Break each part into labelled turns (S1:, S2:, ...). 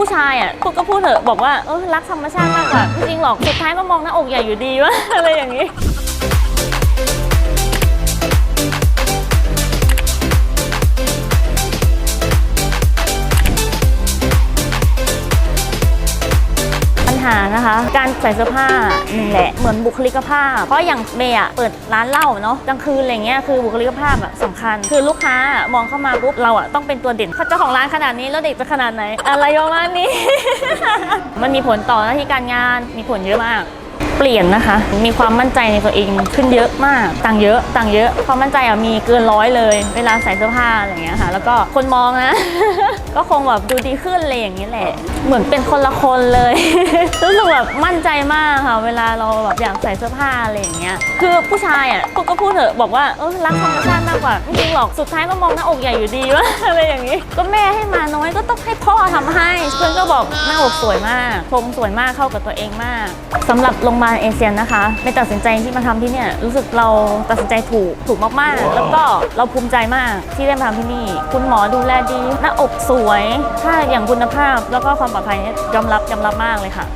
S1: ผู้ชายอะพูดก็พูดเถอะบอกว่าเออรักธรรมชาติมากกว่าจริงหรอกสุดท้ายมามองหน้าอกใหญ่อยู่ดีวะ อะไรอย่างนี้ หานะคะ การใส่เสื้อผ้าหนึ่งแหละเหมือนบุคลิกภาพ เพราะอย่างเมย์อะเปิดร้านเหล้าเนาะกลางคืนอะไรเงี้ยคือบุคลิกภาพอะสำคัญ คือลูกค้ามองเข้ามาปุ๊บเราอะต้องเป็นตัวเด่นเจ้าของร้านขนาดนี้แล้วเด็กจะขนาดไหน อะไรประมาณนี้ มันมีผลต่อหน้าที่การงานมีผลเยอะมาก เปลี่ยนนะคะ มีความมั่นใจในตัวเองขึ้นเยอะมาก ต่างเยอะ ต่างเยอะ ความมั่นใจอะมีเกินร้อยเลย เวลาใส่เสื้อผ้าอะไรเงี้ยค่ะ แล้วก็คนมองนะ ก็คงแบบดูดีขึ้นอะไรอย่างนี้แหละ เหมือนเป็นคนละคนเลย รู้สึกแบบมั่นใจมากค่ะ เวลาเราแบบอยากใส่เสื้อผ้าอะไรอย่างเงี้ย คือผู้ชายอะพูก็พูดเถอะบอกว่าเออรักธรรมชาติมากกว่าไม่จริงหรอก สุดท้ายมามองหน้าอกใหญ่อยู่ดีวะอะไรอย่างนี้ ก็แม่ให้มาน้อยก็ต้องให้พ่อทำให้ เพื่อนก็บอกหน้าอกสวยมากทรงสวยมากเข้ากับตัวเองมากสำหรับโรงพยาบาลเอเชียนนะคะในตัดสินใจที่มาทำที่เนี่ยรู้สึกเราตัดสินใจถูกถูกมากๆ แล้วก็เราภูมิใจมากที่ได้มาทำที่นี่ คุณหมอดูแลดีหน้าอกสวยถ้าอย่างคุณภาพแล้วก็ความปลอดภัยเนี่ยยอมรับยอมรับมากเลยค่ะ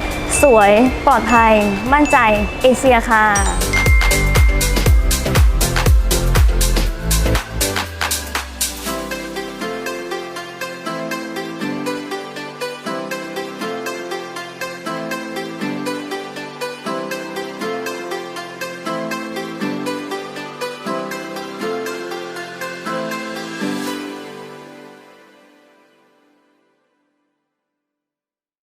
S1: สวยปลอดภัยมั่นใจเอเชียค่ะ